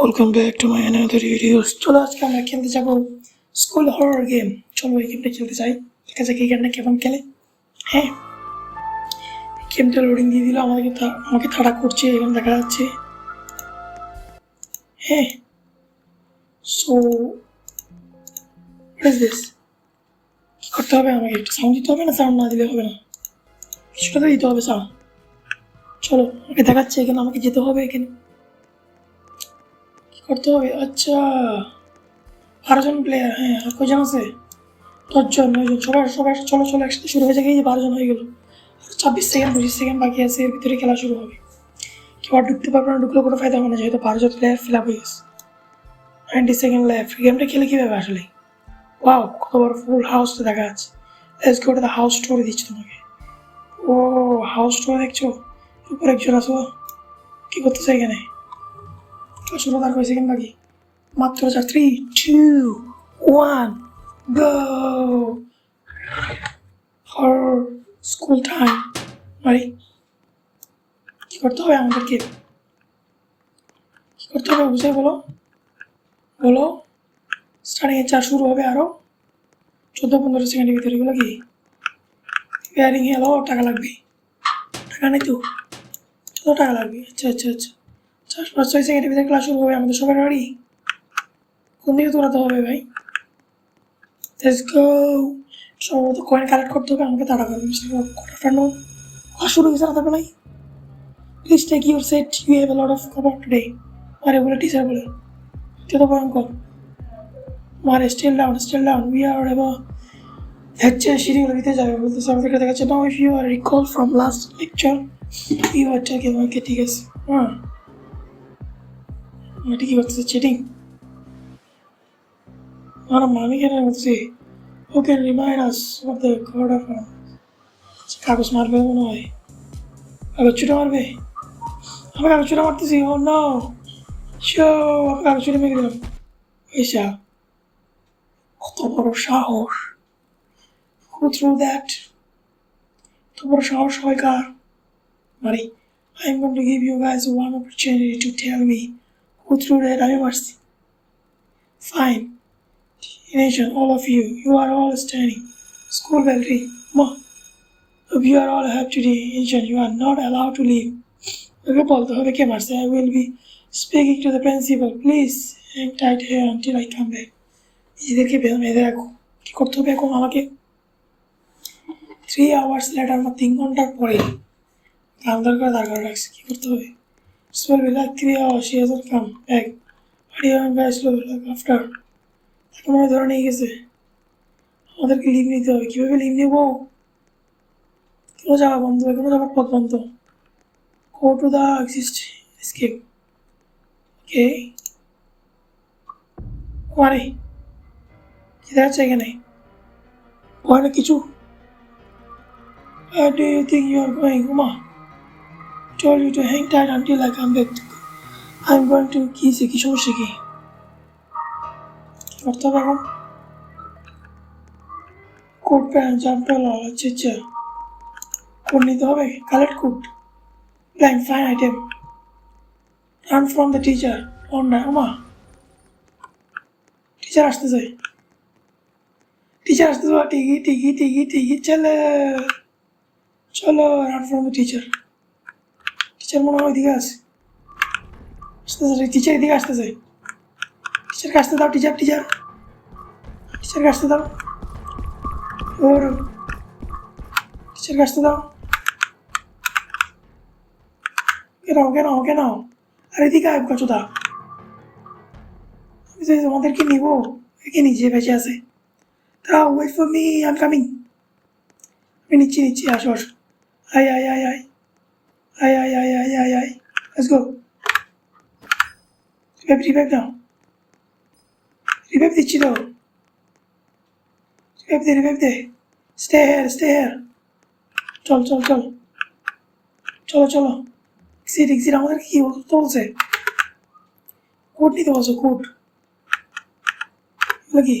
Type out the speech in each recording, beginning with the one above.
Welcome back to my another videos চলো আজকে আমরা খেলতে যাব স্কুল হরর গেম চলো এই গেমটা খেলতে চাই দেখা যাক এই গেমটা কেমন খেলে? হ্যাঁ। গেমটা লোডিং দিয়ে দিল, আমাদেরকে আমাকে তাড়া করছে এখানে দেখা যাচ্ছে। হ্যাঁ। সো দিস কি করতে হবে আমাকে? একটু সাউন্ড দিতে হবে না? সাউন্ড না দিলে হবে না? কিছুটা তো দিতে হবে সাউন্ড চলো, আমাকে দেখাচ্ছে, এখানে আমাকে যেতে হবে, এখানে। করতে হবে আচ্ছা বারোজন প্লেয়ার হ্যাঁ আর কজন আছে? দশজন, নয়জন। সবাই সবাই চলো চলো, একসাথে শুরু হয়ে যায় এই যে বারোজন হয়ে গেল। আর ছাব্বিশ সেকেন্ড পঁচিশ সেকেন্ড বাকি আছে। এর ভিতরে খেলা শুরু হবে। কেউ আর ঢুকতে পারবে না, ঢুকলে কোনো ফায়দা হবে না, যেহেতু বারোজন প্লেয়ার ফিল আপ হয়ে গেছে। নাইনটি সেকেন্ড লেফট গেমটা খেলে কীভাবে আসলে? ওয়াও কত বড় ফুল হাউসটা দেখা যাচ্ছে। লেটস গো দ্য হাউস স্টোরে দিচ্ছি তোমাকে। ও হাউস স্টোরে দেখছ? উপরে একজন আছো কি করতেছে এখানে? শুরু তার কয় সেকেন্ড বাকি মাত্র চার three two one go for school time বাড়ি কি করতে হবে আমাদেরকে? কি করতে হবে বুঝে বলো? বলো? স্টার্টিং এর চার শুরু হবে আরও। চোদ্দ, পনেরো সেকেন্ডের ভিতরে এগুলো কি? পেয়ারিং এলো টাকা লাগবে। টাকা নেই তো? কত টাকা লাগবে। আচ্ছা আচ্ছা আচ্ছা। চার পাঁচ ছয় সেকেন্ডের ভিতরে ক্লাস শুরু হবে, আমাদের সবার বাড়ি। কোন দিকে দৌড়াতে হবে ভাই। সম্ভবত কয়েন কালেক্ট করতে হবে, আমাকে তাড়া করবে কোয়ার্টার ফাইনাল ক্লাস শুরু হয়েছে রাতের বেলায়। Please take your set you have lot of today বলে টিচার বলে। তুই ভয়ঙ্কর। মারে still down still down we are এবার হচ্ছে সিঁড়িগুলো দিতে যাবে বলতেছে আমাদেরকে দেখাচ্ছে now if you are recall from last lecture you are okay ঠিক আছে। হ্যাঁ। వాటికి వస్తుంది చిటింగ్ మన మనకి వచ్చి okay remind us of the code of కాకు స్మార్ట్ వే ఉన్నాయి అవి వచ్చుడం అవి అవి కలుచుడం పడుతుంది ఉన్నా షో అవి కలుచుడం మిగిలిన వేసా কত বড় সাহস গো থ্রু দ্যাট এত বড় সাহস হয় কার মানে I am going to give you guys one opportunity to tell me threw that আমি Fine. Nation, all of you, you are all standing. School bell ring. Ma. If you are all have today, Nation, you are not allowed to leave. Okay বলতে হবে কে I will be speaking to the principal. Please hang tight here until I come back. নিজেদেরকে বেঁধে রাখো কি করতে হবে এখন আমাকে থ্রি আওয়ার্স লেটার বা তিন ঘণ্টার পরে কাম দরকার দরকার রাখছে কি করতে হবে Smell will like three hours, she hasn't come back. But even bachelor like after. তাকে মনে ধরে নিয়ে গেছে আমাদেরকে লিভ নিতে হবে কীভাবে লিভ নেবো কোনো যাওয়া বন্ধ হবে কোনো যাওয়ার পথ বন্ধ go to the exist escape okay আরে কিরা আছে এখানে ওখানে কিছু I do you think you are going Uma told you to hang tight until I come back. I'm going to কি সে কি সমস্যা কি করতে হবে এখন কোড প্যান্ট জাম্পার আচ্ছা আচ্ছা কোড নিতে হবে collect code blank fine item run from the teacher on না আমা টিচার আসতে চাই টিচার আসতে চাই টিকি টিকি টিকি টিকি, চলে। চলো run from the teacher teacher মনে হয় ওইদিকে আছে। আসতেছে টিচার এদিকে আসতেছে টিচারকে আসতে দাও, টিচার টিচার। টিচারকে আসতে দাও। ওর টিচারকে আসতে দাও। কেন কেন কেন আর এদিকে আয় কচুদা আমি তো তোমাদেরকে নিব? একে নিচে বেঁচে আছে? তা wait for me I coming আমি নিচ্ছি নিচ্ছি, আসো আসো। আয় আয় আয় আয়। Ay, ay, ay, ay, ay, ay. Let's go. Revive, revive now. Revive the Chido. Revive the, revive the. Stay here, stay here. চল চল চল চলো চলো এক্সিট এক্সিট আমাদের কি চলছে কোট নিতে বলছো কোট কি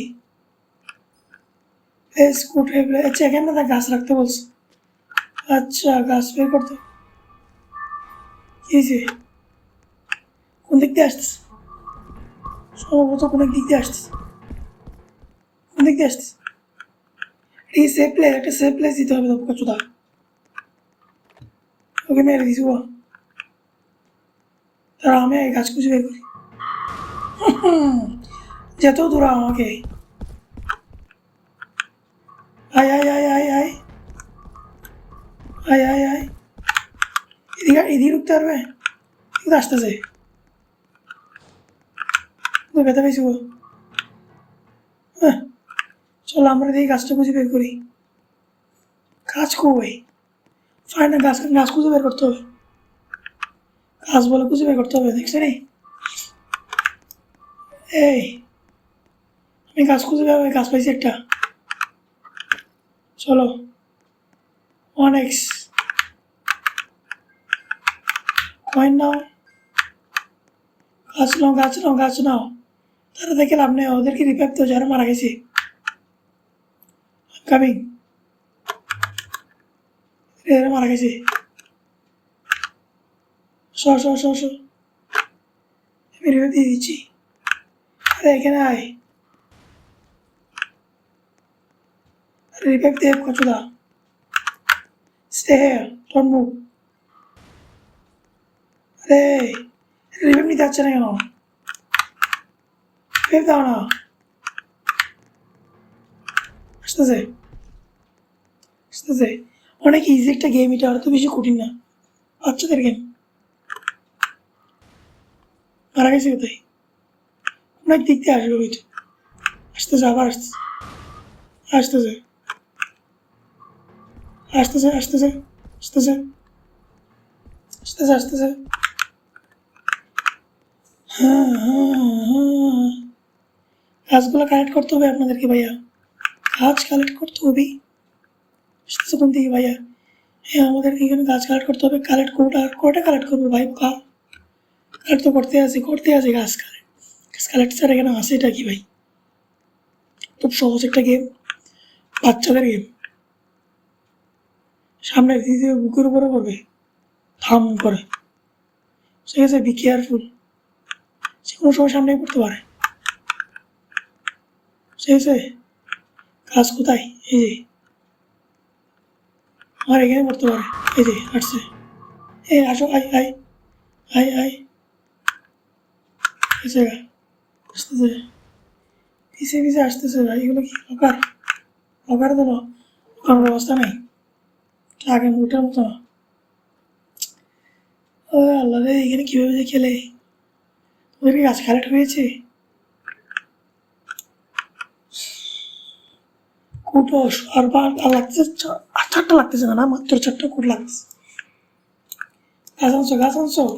প্লেস কোট চেকেন না গাছ রাখতে বলছো আচ্ছা গাছ বের করতে কি হয়েছে কোন দিক দিয়ে আসতেছে সম্ভবত কোনো দিক দিয়ে আসতেছে কোন দিক দিয়ে আসতেছে এই সেফ প্লেস একটা সেফ প্লেস দিতে হবে তো কচুদা ওকে মেরে দিছি ও তারা আমি এই গাছ খুঁজে বের করি যেত দূরা আমাকে আয় আয় আয় আয় আয় আয় আয় আয় এদিকে এদিকে ঢুকতে পারবে? আসতেছে। ব্যথা পেয়েছি গো। হ্যাঁ চলো আমরা এই গাছটা খুঁজে বের করি। গাছ কই ফাইনাল গাছ গাছ খুঁজে বের করতে হবে। গাছ বলে খুঁজে বের করতে হবে, দেখছ রে এই, আমি গাছ খুঁজে বের গাছ পাইছি একটা। চলো ওয়ান কয়েন নাও গাছ নাও গাছ নাও গাছ নাও তারা দেখে লাভ নেই, ওদেরকে রিপেপ তো যারা মারা গেছে। কামিং এরা মারা গেছে। সর আমি রিপেপ দিয়ে দিচ্ছি। আরে, এখানে আয়। রিপেপ দিয়ে কচুদা। স্টে হেয়ার ডোন্ট মুভ আরে রিপেপ নিতে যাচ্ছে না কেন? রিপেপ দাও না। আসতেছে। আসতেছে। অনেক ইজি একটা গেম এটা, আর তো বেশি কঠিন না। বাচ্চাদের গেম মারা গেছে কোথায়? অনেক দিক দিয়ে আসবে ওইটা। আসতেছে, আবার আসতেছে। আসতেছে। আসতেছে আসতেছে। আসতেছে। আসতেছে আসতেছে। হ্যাঁ হ্যাঁ হ্যাঁ গাছগুলো কালেক্ট করতে হবে আপনাদেরকে ভাইয়া। গাছ কালেক্ট করতে হবে। আসতেছে কোন দিকে ভাইয়া। হ্যাঁ আমাদেরকে এখানে গাছ কালেক্ট করতে হবে। কালেক্ট করব আর কটা কালেক্ট করব ভাই? কা কালেক্ট তো করতে আছে করতে আছে গাছ কালেক্ট গাছ কালেক্ট ছাড়া এখানে আসে এটা কি ভাই? খুব সহজ একটা গেম বাচ্চাদের গেম সামনের দিকে বুকের উপরে পড়বে। থাম করে। ঠিক আছে বি কেয়ারফুল যে কোনো সময় সামনে পড়তে পারে। ঠিক আছে কাজ কোথায়? এই যে। আমার এখানে পড়তে পারে। এই যে, আসছে। এই, আসো আই আই আই আই এসে আসতেছে। পিছিয়ে পিছিয়ে আসতেছে ভাই? এগুলো কি লকার লকার তো লকার ব্যবস্থা নেই। আগে মুটার মতো না। আল্লাহ রে, এখানে কীভাবে যে খেলে? ওদের গাছ কালেক্ট হয়েছে? কুটোস আর বার আর লাগতেছে, চ- আর চারটা লাগতেছে না মাত্র চারটা কুট লাগতেছে। গাছ আনছো গাছ আনছো?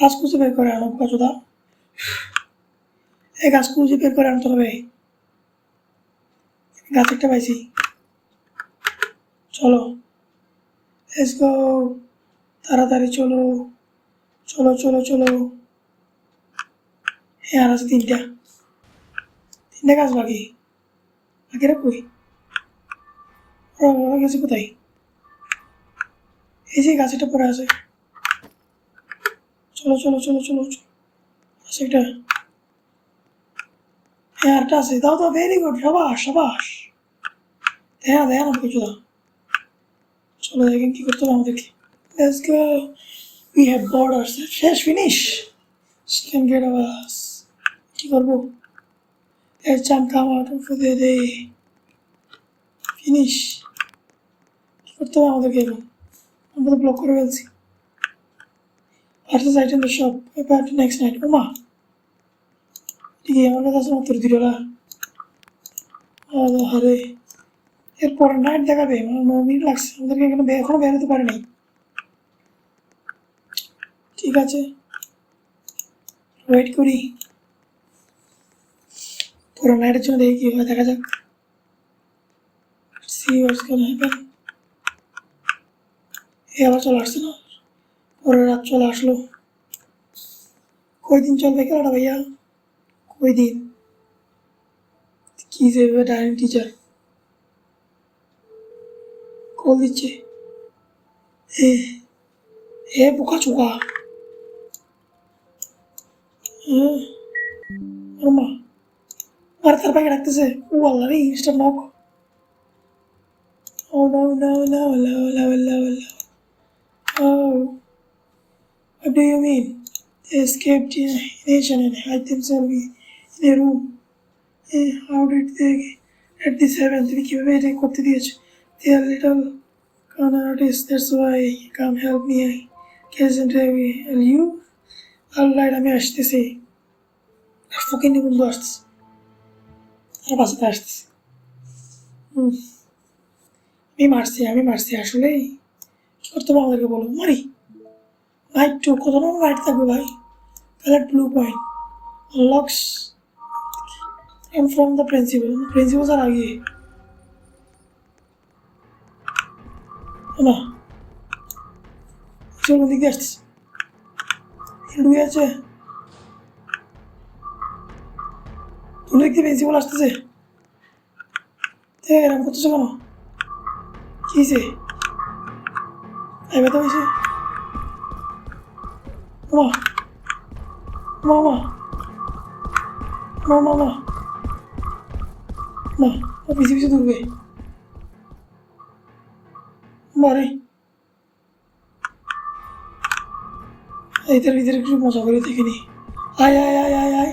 গাছ খুঁজে বের করে আনো, কচুদা। এই গাছ খুঁজে বের করে আনতে হবে। গাছ একটা পাইছি। চলো। গো তাড়াতাড়ি চলো। চলো চলো চলো। হ্যাঁ আর আছে তিনটা। তিনটা গাছ বাকি। বাকিরা কই গেছে কোথায়? এই যে গাছটা পড়ে আছে। চলো চলো চলো চলো আছে একটা। হ্যাঁ আরটা আছে। দাও দাও ভেরি গুড সাবাস সাবাস। হ্যাঁ দেয় না, কিছু দাও চলো দেখেন কি করতে হবে আমাদেরকে? Let's go we have borders শেষ ফিনিশ ক্যান গেট আওয়ার্স কি করব? এর চাম come out of they. Finish করতে হবে আমাদেরকে এখন আমরা তো ব্লক করে ফেলছি। পার্সেস আইটেম শপ এবার নেক্সট নাইট ওমা ঠিক আছে আমার কাছে মাত্র দুই ডলার আরে এরপরে নাইট দেখাবে ন মিনিট লাগছে। আমাদেরকে এখানে এখনও বেরোতে পারে নাই ঠিক আছে। ওয়েট করি। পুরো নাইটের জন্য দেখি কী হয়, দেখা যাক। এ আবার চলে আসছে না? পরের রাত চলে আসলো। চলবে ভাইয়া? টিচার কল দিচ্ছে। এ বোকা চোকা হ্যাঁ ওর মা আর তার পাখি ডাকতেছে ও আল্লাহ রে insta knock Oh no, no, no, no, no, no, no. Oh. What do you mean? They escaped in a nation and hide themselves in a room. Eh, how did they let this happen? তুমি কিভাবে এটা করতে দিয়েছো? They are little con artists, that's why you come help me. I can't tell you. আল্লাহ আমি আসতেছি ফকিনি বন্ধু আসতেছে আর বাসাতে আসতেছে আমি মারছি আমি মারছি আসলে কি করতে হবে আমাদেরকে বলো মারি নাইট টু কত নম্বর নাইট থাকবে ভাই palette blue point locks M from the principal principal sir আগে না চল দিক দিয়ে ডুবে আছে তুমি দেখতে প্রিন্সিপাল আসতেছে। এরকম করতেছে কেন? কি হয়েছে এবার তো হয়েছে মা মা মা মা মা ও পিছিয়ে পিছিয়ে দৌড়বে। মারে এদের ভিতরে একটু মজা করে দেখিনি আয় আয় আয় আয় আয়।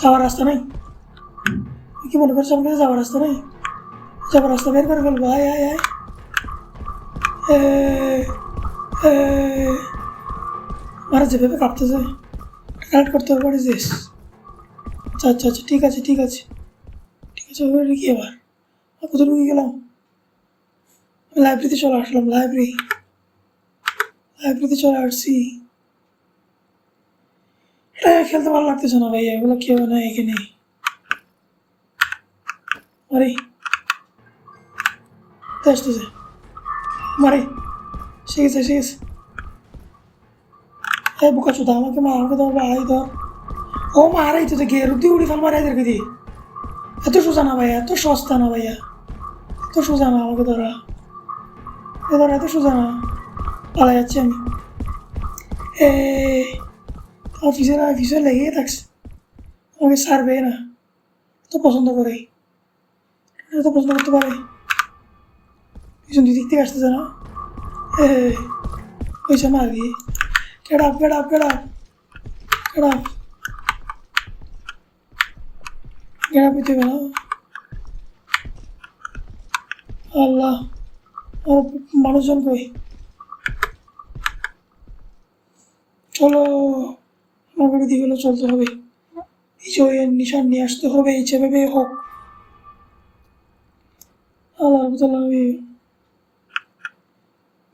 যাওয়ার রাস্তা নাই তুই কি মনে করছ আমাকে যাওয়ার রাস্তা নাই যাওয়ার রাস্তা বের করে ফেলব আয় আয় আয় এ, এ, মারা যেভাবে কাঁপতেছে কানেক্ট করতে হবে পারিস আচ্ছা আচ্ছা আচ্ছা ঠিক আছে ঠিক আছে ঠিক আছে ওখানে কি আবার আর কোথায় ঢুকে গেলাম লাইব্রেরিতে চলে আসলাম লাইব্রেরি লাইব্রেরিতে চলে আসছি এটা খেলতে ভালো লাগতেছে না ভাই এগুলো কেউ না এখানে। আরে আসতেছে। মারে। শিখেছে শিখেছে এই বোকা চোদা, আমাকে মা আমাকে ধর ভাই ধর ও মারাই তো দেখে রুদি উড়ি ফেল মারাই এদেরকে দিয়ে এত সোজা না ভাইয়া, এত সস্তা না ভাইয়া। এত সোজা না আমাকে ধরা। এ ধরা, এত সোজা না। পালা যাচ্ছি আমি। এ অফিসের অফিসে লেগেই থাকছে আমাকে ছাড়বে না তো পছন্দ করে এটা তো পছন্দ করতে পারে পিছন দিক থেকে আসতেছে না পয়সা মারবি get up get up get up get up get up হইতে না আল্লাহ আর মানুষজন কই চলো বাড়ি দিকে চলতে হবে। বিজয়ের নিশান নিয়ে আসতে হবে, যেভাবে হোক। আল্লাহ রহমতুল্লাহ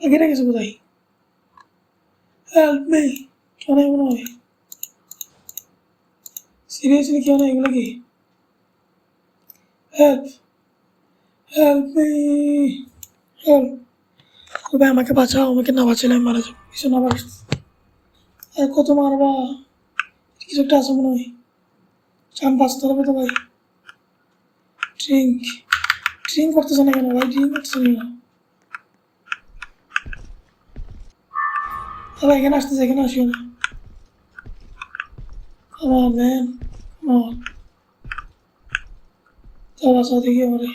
আগে কেন এগুলো হয়। সিরিয়াসলি কেন এগুলো কি? হেল্প হেল্প আমাকে বাঁচাও, আমাকে না বাঁচালে আমি মারা যাব কিছু না বাঁচ আর কত মারবা? কিছু একটা আছে মনে হয়। চান বাঁচতে হবে তো ভাই। ড্রিঙ্ক ড্রিঙ্ক করতেছে না কেন ভাই? ড্রিঙ্ক করতেছে না কেন? আবার এখানে আসতেছে এখানে আসিও না। Come on, দেখি আমারে।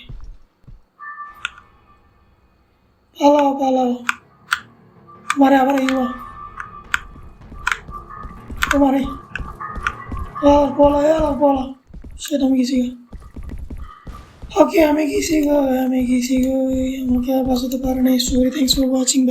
পালাও পালাও। মারে আবার আইবা তোমারে। यार बोला यार बोला। शिट हमें किसी का ओके हमें किसी का हमें किसी का हम क्या पास तो पार नहीं सॉरी थैंक्स फॉर वाचिंग